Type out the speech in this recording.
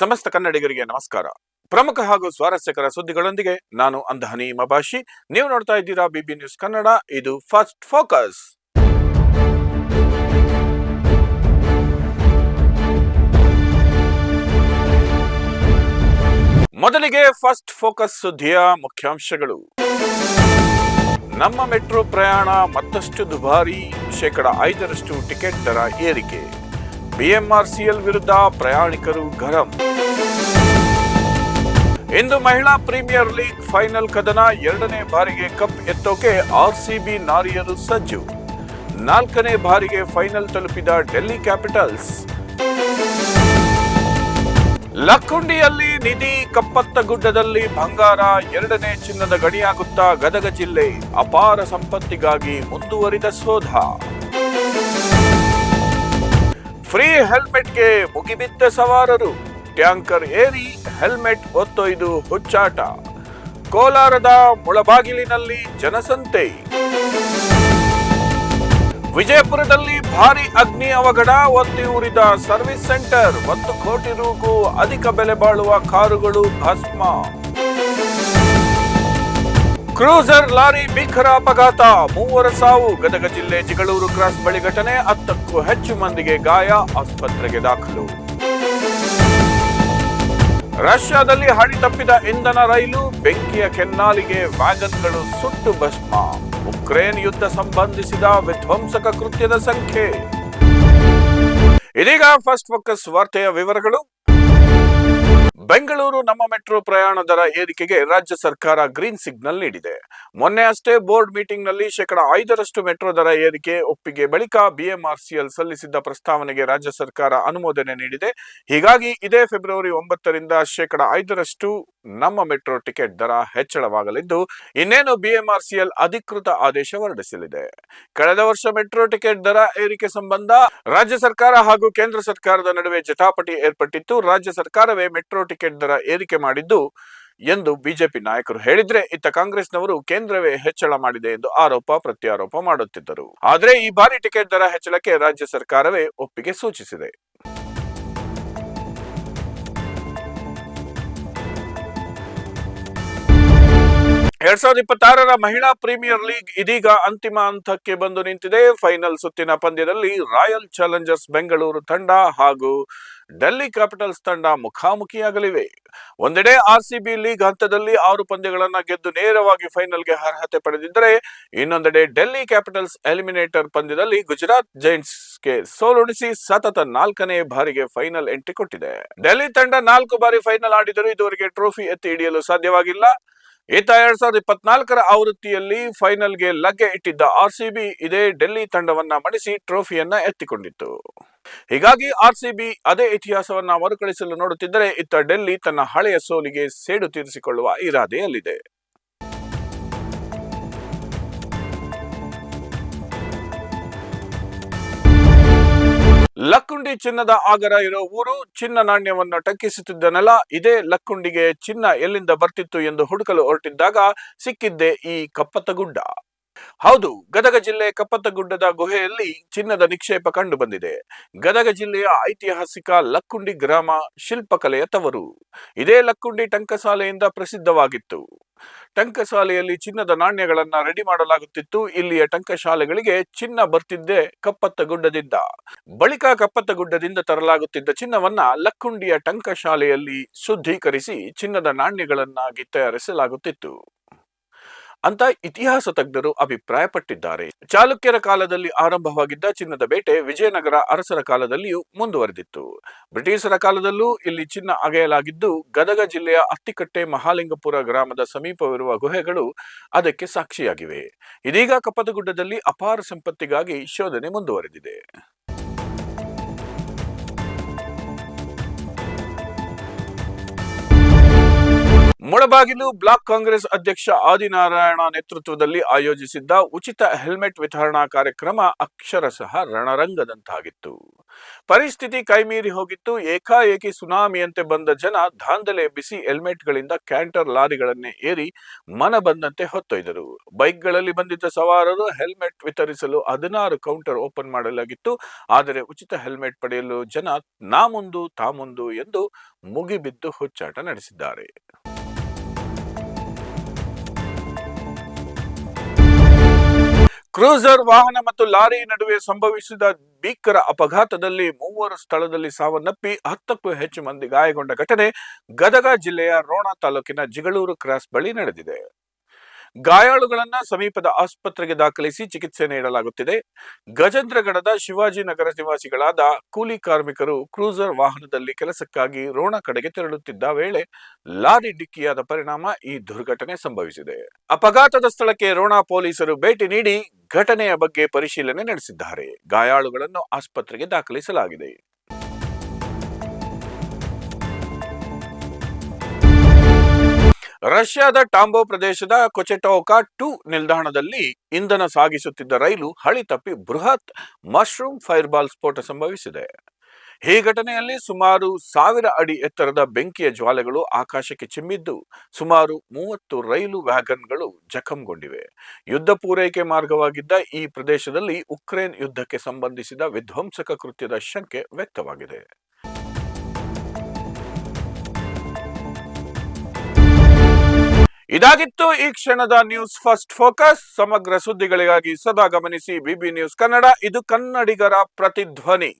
ಸಮಸ್ತ ಕನ್ನಡಿಗರಿಗೆ ನಮಸ್ಕಾರ. ಪ್ರಮುಖ ಹಾಗೂ ಸ್ವಾರಸ್ಯಕರ ಸುದ್ದಿಗಳೊಂದಿಗೆ ನಾನು ಅಂದಹನಿ ಮಬಾಷಿ ನೀವು ನೋಡ್ತಾ ಇದ್ದೀರಾ ಬಿಬಿ ನ್ಯೂಸ್ ಕನ್ನಡ, ಇದು ಫಸ್ಟ್ ಫೋಕಸ್. ಮೊದಲಿಗೆ ಫಸ್ಟ್ ಫೋಕಸ್ ಸುದ್ದಿಯ ಮುಖ್ಯಾಂಶಗಳು. ನಮ್ಮ ಮೆಟ್ರೋ ಪ್ರಯಾಣ ಮತ್ತಷ್ಟು ದುಬಾರಿ. ಶೇಕಡ ಐದರಷ್ಟು ಟಿಕೆಟ್ ದರ ಏರಿಕೆ. ಬಿಎಂಆರ್ಸಿಎಲ್ ವಿರುದ್ಧ ಪ್ರಯಾಣಿಕರು ಗರಂ. ಇಂದು ಮಹಿಳಾ ಪ್ರೀಮಿಯರ್ ಲೀಗ್ ಫೈನಲ್ ಕದನ ಎರಡನೇ ಬಾರಿಗೆ ಕಪ್ ಎತ್ತೋಕೆ ಆರ್ಸಿಬಿ ನಾರಿಯರು ಸಜ್ಜು. ನಾಲ್ಕನೇ ಬಾರಿಗೆ ಫೈನಲ್ ತಲುಪಿದ ಡೆಲ್ಲಿ ಕ್ಯಾಪಿಟಲ್ಸ್. ಲಕ್ಕುಂಡಿಯಲ್ಲಿ ನಿಧಿ ಕಪ್ಪತ್ತ ಗುಡ್ಡದಲ್ಲಿ ಬಂಗಾರ ಎರಡನೇ ಚಿನ್ನದ ಗಣಿಯಾಗುತ್ತಾ ಗದಗ ಜಿಲ್ಲೆ ಅಪಾರ ಸಂಪತ್ತಿಗಾಗಿ ಮುಂದುವರಿದ ಶೋಧ ಫ್ರೀ ಹೆಲ್ಮೆಟ್ಗೆ ಮುಗಿಬಿದ್ದ ಸವಾರರು. ಟ್ಯಾಂಕರ್ ಏರಿ ಹೆಲ್ಮೆಟ್ ಹೊತ್ತೊಯ್ದು ಹುಚ್ಚಾಟ. ಕೋಲಾರದ ಮುಳಬಾಗಿಲಿನಲ್ಲಿ ಜನಸಂತೆ. ವಿಜಯಪುರದಲ್ಲಿ ಭಾರಿ ಅಗ್ನಿ ಅವಘಡ, ಒತ್ತಿ ಉರಿದ ಸರ್ವಿಸ್ ಸೆಂಟರ್, ಒಂದು ಕೋಟಿ ರೂಗೂ ಅಧಿಕ ಬೆಲೆ ಬಾಳುವ ಕಾರುಗಳು ಭಸ್ಮ. ಕ್ರೂಸರ್ ಲಾರಿ ಭೀಕರ ಅಪಘಾತ. ಮೂವರ ಸಾವು. ಗದಗ ಜಿಲ್ಲೆ ಜಿಗಳೂರು ಕ್ರಾಸ್ ಬಳಿ ಘಟನೆ. ಹತ್ತಕ್ಕೂ ಹೆಚ್ಚು ಮಂದಿಗೆ ಗಾಯ. ಆಸ್ಪತ್ರೆಗೆ ದಾಖಲು. ರಷ್ಯಾದಲ್ಲಿ ಹಳಿ ತಪ್ಪಿದ ಇಂಧನ ರೈಲು. ಬೆಂಕಿಯ ಕೆನ್ನಾಲಿಗೆ ವ್ಯಾಗನ್ಗಳು ಸುಟ್ಟು ಭಸ್ಮ. ಉಕ್ರೇನ್ ಯುದ್ಧ ಸಂಬಂಧಿಸಿದ ವಿಧ್ವಂಸಕ ಕೃತ್ಯದ ಸಂಖ್ಯೆ. ಇದೀಗ ಫಸ್ಟ್ ಫೋಕಸ್ ವಾರ್ತೆಯ ವಿವರಗಳು. ಬೆಂಗಳೂರು ನಮ್ಮ ಮೆಟ್ರೋ ಪ್ರಯಾಣ ದರ ಏರಿಕೆಗೆ ರಾಜ್ಯ ಸರ್ಕಾರ ಗ್ರೀನ್ ಸಿಗ್ನಲ್ ನೀಡಿದೆ. ಮೊನ್ನೆ ಅಷ್ಟೇ ಬೋರ್ಡ್ ಮೀಟಿಂಗ್ನಲ್ಲಿ ಶೇಕಡ ಐದರಷ್ಟು ಮೆಟ್ರೋ ದರ ಏರಿಕೆ ಒಪ್ಪಿಗೆ ಬಳಿಕ ಬಿಎಂಆರ್ಸಿಎಲ್ ಸಲ್ಲಿಸಿದ್ದ ಪ್ರಸ್ತಾವನೆಗೆ ರಾಜ್ಯ ಸರ್ಕಾರ ಅನುಮೋದನೆ ನೀಡಿದೆ. ಹೀಗಾಗಿ ಇದೇ ಫೆಬ್ರವರಿ ಒಂಬತ್ತರಿಂದ ಶೇಕಡ ಐದರಷ್ಟು ನಮ್ಮ ಮೆಟ್ರೋ ಟಿಕೆಟ್ ದರ ಹೆಚ್ಚಳವಾಗಲಿದ್ದು, ಇನ್ನೇನು ಬಿಎಂಆರ್ಸಿಎಲ್ ಅಧಿಕೃತ ಆದೇಶ ಹೊರಡಿಸಲಿದೆ. ಕಳೆದ ವರ್ಷ ಮೆಟ್ರೋ ಟಿಕೆಟ್ ದರ ಏರಿಕೆ ಸಂಬಂಧ ರಾಜ್ಯ ಸರ್ಕಾರ ಹಾಗೂ ಕೇಂದ್ರ ಸರ್ಕಾರದ ನಡುವೆ ಜಟಾಪಟಿ ಏರ್ಪಟ್ಟಿತ್ತು. ರಾಜ್ಯ ಸರ್ಕಾರವೇ ಮೆಟ್ರೋ ಟಿಕೆಟ್ ದರ ಏರಿಕೆ ಮಾಡಿದ್ದು ಎಂದು ಬಿಜೆಪಿ ನಾಯಕರು ಹೇಳಿದ್ರೆ, ಇತ್ತ ಕಾಂಗ್ರೆಸ್ನವರು ಕೇಂದ್ರವೇ ಹೆಚ್ಚಳ ಮಾಡಿದೆ ಎಂದು ಆರೋಪ ಪ್ರತ್ಯಾರೋಪ ಮಾಡುತ್ತಿದ್ದರು. ಆದರೆ ಈ ಬಾರಿ ಟಿಕೆಟ್ ದರ ಹೆಚ್ಚಳಕ್ಕೆ ರಾಜ್ಯ ಸರ್ಕಾರವೇ ಒಪ್ಪಿಗೆ ಸೂಚಿಸಿದೆ. ಎರಡ್ ಸಾವಿರದ ಇಪ್ಪತ್ತಾರರ ಮಹಿಳಾ ಪ್ರೀಮಿಯರ್ ಲೀಗ್ ಇದೀಗ ಅಂತಿಮ ಹಂತಕ್ಕೆ ಬಂದು ನಿಂತಿದೆ. ಫೈನಲ್ ಸುತ್ತಿನ ಪಂದ್ಯದಲ್ಲಿ ರಾಯಲ್ ಚಾಲೆಂಜರ್ಸ್ ಬೆಂಗಳೂರು ತಂಡ ಹಾಗೂ ಡೆಲ್ಲಿ ಕ್ಯಾಪಿಟಲ್ಸ್ ತಂಡ ಮುಖಾಮುಖಿಯಾಗಲಿವೆ. ಒಂದೆಡೆ ಆರ್ಸಿಬಿ ಲೀಗ್ ಹಂತದಲ್ಲಿ ಆರು ಪಂದ್ಯಗಳನ್ನ ಗೆದ್ದು ನೇರವಾಗಿ ಫೈನಲ್ಗೆ ಅರ್ಹತೆ ಪಡೆದಿದ್ದರೆ, ಇನ್ನೊಂದೆಡೆ ಡೆಲ್ಲಿ ಕ್ಯಾಪಿಟಲ್ಸ್ ಎಲಿಮಿನೇಟರ್ ಪಂದ್ಯದಲ್ಲಿ ಗುಜರಾತ್ ಜೈಂಟ್ಸ್ಗೆ ಸೋಲುಣಿಸಿ ಸತತ ನಾಲ್ಕನೇ ಬಾರಿಗೆ ಫೈನಲ್ ಎಂಟ್ರಿ ಕೊಟ್ಟಿದೆ. ಡೆಲ್ಲಿ ತಂಡ ನಾಲ್ಕು ಬಾರಿ ಫೈನಲ್ ಆಡಿದರೂ ಇದುವರೆಗೆ ಟ್ರೋಫಿ ಎತ್ತಿ ಹಿಡಿಯಲು ಸಾಧ್ಯವಾಗಿಲ್ಲ. ಈತ ಎರಡ್ ಸಾವಿರದ ಇಪ್ಪತ್ನಾಲ್ಕರ ಆವೃತ್ತಿಯಲ್ಲಿ ಫೈನಲ್ಗೆ ಲಗ್ಗೆ ಇಟ್ಟಿದ್ದ ಆರ್ ಸಿ ಬಿ ಇದೇ ಡೆಲ್ಲಿ ತಂಡವನ್ನ ಮಣಿಸಿ ಟ್ರೋಫಿಯನ್ನ ಎತ್ತಿಕೊಂಡಿತ್ತು. ಹೀಗಾಗಿ ಆರ್ ಸಿಬಿ ಅದೇ ಇತಿಹಾಸವನ್ನ ಮರುಕಳಿಸಲು ನೋಡುತ್ತಿದ್ದರೆ ಇತ್ತ ಡೆಲ್ಲಿ ತನ್ನ ಹಳೆಯ ಸೋಲಿಗೆ ಸೇಡು ತೀರಿಸಿಕೊಳ್ಳುವ ಇರಾದೆಯಲ್ಲಿದೆ. ಲಕ್ಕುಂಡಿ ಚಿನ್ನದ ಆಗರ ಇರೋ ಊರು ಚಿನ್ನ ನಾಣ್ಯವನ್ನು ಟಂಕಿಸುತ್ತಿದ್ದ ನೆಲ ಇದೇ ಲಕ್ಕುಂಡಿಗೆ ಚಿನ್ನ ಎಲ್ಲಿಂದ ಬರ್ತಿತ್ತು ಎಂದು ಹುಡುಕಲು ಹೊರಟಿದ್ದಾಗ ಸಿಕ್ಕಿದ್ದೆ ಈ ಕಪ್ಪತ್ತಗುಡ್ಡ. ಹೌದು, ಗದಗ ಜಿಲ್ಲೆ ಕಪ್ಪತ್ತಗುಡ್ಡದ ಗುಹೆಯಲ್ಲಿ ಚಿನ್ನದ ನಿಕ್ಷೇಪ ಕಂಡು ಬಂದಿದೆ. ಗದಗ ಜಿಲ್ಲೆಯ ಐತಿಹಾಸಿಕ ಲಕ್ಕುಂಡಿ ಗ್ರಾಮ ಶಿಲ್ಪಕಲೆಯ ತವರು ಇದೇ ಲಕ್ಕುಂಡಿ ಟಂಕಸಾಲೆಯಿಂದ ಪ್ರಸಿದ್ಧವಾಗಿತ್ತು. ಟಂಕಸಾಲೆಯಲ್ಲಿ ಚಿನ್ನದ ನಾಣ್ಯಗಳನ್ನ ರೆಡಿ ಮಾಡಲಾಗುತ್ತಿತ್ತು. ಇಲ್ಲಿಯ ಟಂಕಶಾಲೆಗಳಿಗೆ ಚಿನ್ನ ಬರ್ತಿದ್ದೇ ಕಪ್ಪತ್ತಗುಡ್ಡದಿಂದ. ಬಳಿಕ ಕಪ್ಪತ್ತಗುಡ್ಡದಿಂದ ತರಲಾಗುತ್ತಿದ್ದ ಚಿನ್ನವನ್ನ ಲಕ್ಕುಂಡಿಯ ಟಂಕಶಾಲೆಯಲ್ಲಿ ಶುದ್ಧೀಕರಿಸಿ ಚಿನ್ನದ ನಾಣ್ಯಗಳನ್ನಾಗಿ ತಯಾರಿಸಲಾಗುತ್ತಿತ್ತು. ಅಂತ ಇತಿಹಾಸ ತಜ್ಞರು ಅಭಿಪ್ರಾಯಪಟ್ಟಿದ್ದಾರೆ. ಚಾಲುಕ್ಯರ ಕಾಲದಲ್ಲಿ ಆರಂಭವಾಗಿದ್ದ ಚಿನ್ನದ ಬೇಟೆ ವಿಜಯನಗರ ಅರಸರ ಕಾಲದಲ್ಲಿಯೂ ಮುಂದುವರೆದಿತ್ತು. ಬ್ರಿಟಿಷರ ಕಾಲದಲ್ಲೂ ಇಲ್ಲಿ ಚಿನ್ನ ಅಗೆಯಲಾಗಿದ್ದು, ಗದಗ ಜಿಲ್ಲೆಯ ಅತ್ತಿಕಟ್ಟೆ ಮಹಾಲಿಂಗಪುರ ಗ್ರಾಮದ ಸಮೀಪವಿರುವ ಗುಹೆಗಳು ಅದಕ್ಕೆ ಸಾಕ್ಷಿಯಾಗಿವೆ. ಇದೀಗ ಕಪ್ಪತಗುಡ್ಡದಲ್ಲಿ ಅಪಾರ ಸಂಪತ್ತಿಗಾಗಿ ಶೋಧನೆ ಮುಂದುವರೆದಿದೆ. ಮುಳಬಾಗಿಲು ಬ್ಲಾಕ್ ಕಾಂಗ್ರೆಸ್ ಅಧ್ಯಕ್ಷ ಆದಿನಾರಾಯಣ ನೇತೃತ್ವದಲ್ಲಿ ಆಯೋಜಿಸಿದ್ದ ಉಚಿತ ಹೆಲ್ಮೆಟ್ ವಿತರಣಾ ಕಾರ್ಯಕ್ರಮ ಅಕ್ಷರಶಃ ರಣರಂಗದಂತಾಗಿತ್ತು. ಪರಿಸ್ಥಿತಿ ಕೈಮೀರಿ ಹೋಗಿತ್ತು. ಏಕಾಏಕಿ ಸುನಾಮಿಯಂತೆ ಬಂದ ಜನ ದಾಂಧಲೆ ಬಿಸಿ ಹೆಲ್ಮೆಟ್ಗಳಿಂದ ಕ್ಯಾಂಟರ್ ಲಾರಿಗಳನ್ನೇ ಏರಿ ಮನ ಬಂದಂತೆ ಹೊತ್ತೊಯ್ದರು. ಬೈಕ್ಗಳಲ್ಲಿ ಬಂದಿದ್ದ ಸವಾರರು ಹೆಲ್ಮೆಟ್ ವಿತರಿಸಲು ಹದಿನಾರು ಕೌಂಟರ್ ಓಪನ್ ಮಾಡಲಾಗಿತ್ತು. ಆದರೆ ಉಚಿತ ಹೆಲ್ಮೆಟ್ ಪಡೆಯಲು ಜನ ನಾ ಮುಂದು ತಾ ಮುಂದು ಎಂದು ಮುಗಿಬಿದ್ದು ಹುಚ್ಚಾಟ ನಡೆಸಿದ್ದಾರೆ. ಕ್ರೂಸರ್ ವಾಹನ ಮತ್ತು ಲಾರಿ ನಡುವೆ ಸಂಭವಿಸಿದ ಭೀಕರ ಅಪಘಾತದಲ್ಲಿ ಮೂವರು ಸ್ಥಳದಲ್ಲಿ ಸಾವನ್ನಪ್ಪಿ ಹತ್ತಕ್ಕೂ ಹೆಚ್ಚು ಮಂದಿ ಗಾಯಗೊಂಡ ಘಟನೆ ಗದಗ ಜಿಲ್ಲೆಯ ರೋಣ ತಾಲೂಕಿನ ಜಿಗಳೂರು ಕ್ರಾಸ್ ಬಳಿ ನಡೆದಿದೆ. ಗಾಯಾಳುಗಳನ್ನ ಸಮೀಪದ ಆಸ್ಪತ್ರೆಗೆ ದಾಖಲಿಸಿ ಚಿಕಿತ್ಸೆ ನೀಡಲಾಗುತ್ತಿದೆ. ಗಜೇಂದ್ರಗಡದ ಶಿವಾಜಿನಗರ ನಿವಾಸಿಗಳಾದ ಕೂಲಿ ಕಾರ್ಮಿಕರು ಕ್ರೂಸರ್ ವಾಹನದಲ್ಲಿ ಕೆಲಸಕ್ಕಾಗಿ ರೋಣ ಕಡೆಗೆ ತೆರಳುತ್ತಿದ್ದ ವೇಳೆ ಲಾರಿ ಡಿಕ್ಕಿಯಾದ ಪರಿಣಾಮ ಈ ದುರ್ಘಟನೆ ಸಂಭವಿಸಿದೆ. ಅಪಘಾತದ ಸ್ಥಳಕ್ಕೆ ರೋಣ ಪೊಲೀಸರು ಭೇಟಿ ನೀಡಿ ಘಟನೆಯ ಬಗ್ಗೆ ಪರಿಶೀಲನೆ ನಡೆಸಿದ್ದಾರೆ. ಗಾಯಾಳುಗಳನ್ನು ಆಸ್ಪತ್ರೆಗೆ ದಾಖಲಿಸಲಾಗಿದೆ. ರಷ್ಯಾದ ಟಾಂಬೋ ಪ್ರದೇಶದ ಕೊಚೆಟೋಕಾ ಟು ನಿಲ್ದಾಣದಲ್ಲಿ ಇಂಧನ ಸಾಗಿಸುತ್ತಿದ್ದ ರೈಲು ಹಳಿ ತಪ್ಪಿ ಬೃಹತ್ ಮಶ್ರೂಮ್ ಫೈರ್ಬಾಲ್ ಸ್ಫೋಟ ಸಂಭವಿಸಿದೆ. ಈ ಘಟನೆಯಲ್ಲಿ ಸುಮಾರು ಸಾವಿರ ಅಡಿ ಎತ್ತರದ ಬೆಂಕಿಯ ಜ್ವಾಲೆಗಳು ಆಕಾಶಕ್ಕೆ ಚಿಮ್ಮಿದ್ದು, ಸುಮಾರು ಮೂವತ್ತು ರೈಲು ವ್ಯಾಗನ್ಗಳು ಜಖಂಗೊಂಡಿವೆ. ಯುದ್ಧ ಪೂರೈಕೆ ಮಾರ್ಗವಾಗಿದ್ದ ಈ ಪ್ರದೇಶದಲ್ಲಿ ಉಕ್ರೇನ್ ಯುದ್ಧಕ್ಕೆ ಸಂಬಂಧಿಸಿದ ವಿಧ್ವಂಸಕ ಕೃತ್ಯದ ಶಂಕೆ ವ್ಯಕ್ತವಾಗಿದೆ. ಇದಾಗಿತ್ತು ಈ ಕ್ಷಣದ ನ್ಯೂಸ್ ಫಸ್ಟ್ ಫೋಕಸ್. ಸಮಗ್ರ ಸುದ್ದಿಗಳಿಗಾಗಿ ಸದಾ ಗಮನಿಸಿ ಬಿಬಿ ನ್ಯೂಸ್ ಕನ್ನಡ, ಇದು ಕನ್ನಡಿಗರ ಪ್ರತಿಧ್ವನಿ.